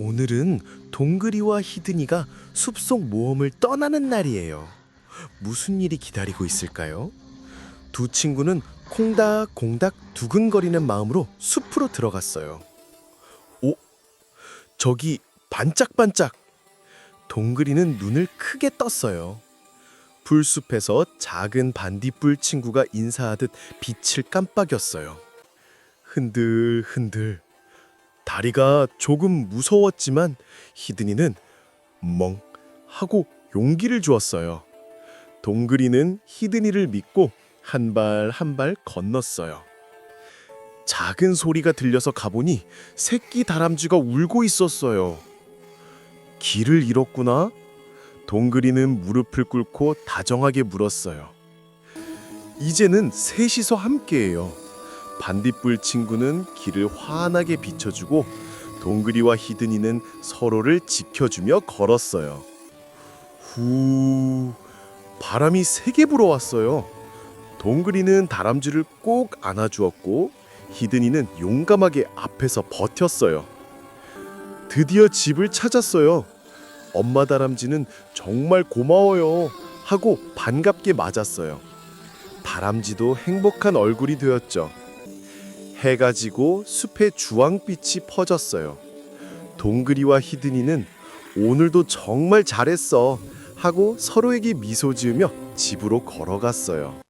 오늘은 동그리와 히든이가 숲속 모험을 떠나는 날이에요. 무슨 일이 기다리고 있을까요? 두 친구는 콩닥콩닥 두근거리는 마음으로 숲으로 들어갔어요. 오, 저기 반짝반짝. 동그리는 눈을 크게 떴어요. 풀숲에서 작은 반딧불 친구가 인사하듯 빛을 깜빡였어요. 흔들흔들. 다리가 조금 무서웠지만 히든이는 멍 하고 용기를 주었어요. 동그리는 히든이를 믿고 한 발 한 발 건넜어요. 작은 소리가 들려서 가보니 새끼 다람쥐가 울고 있었어요. 길을 잃었구나. 동그리는 무릎을 꿇고 다정하게 물었어요. 이제는 셋이서 함께해요. 반딧불 친구는 길을 환하게 비춰주고 동그리와 히든이는 서로를 지켜주며 걸었어요. 후 바람이 세게 불어왔어요. 동그리는 다람쥐를 꼭 안아주었고 히든이는 용감하게 앞에서 버텼어요. 드디어 집을 찾았어요. 엄마 다람쥐는 정말 고마워요 하고 반갑게 맞았어요. 다람쥐도 행복한 얼굴이 되었죠. 해가 지고 숲의 주황빛이 퍼졌어요. 동그리와 히든이는 오늘도 정말 잘했어 하고 서로에게 미소 지으며 집으로 걸어갔어요.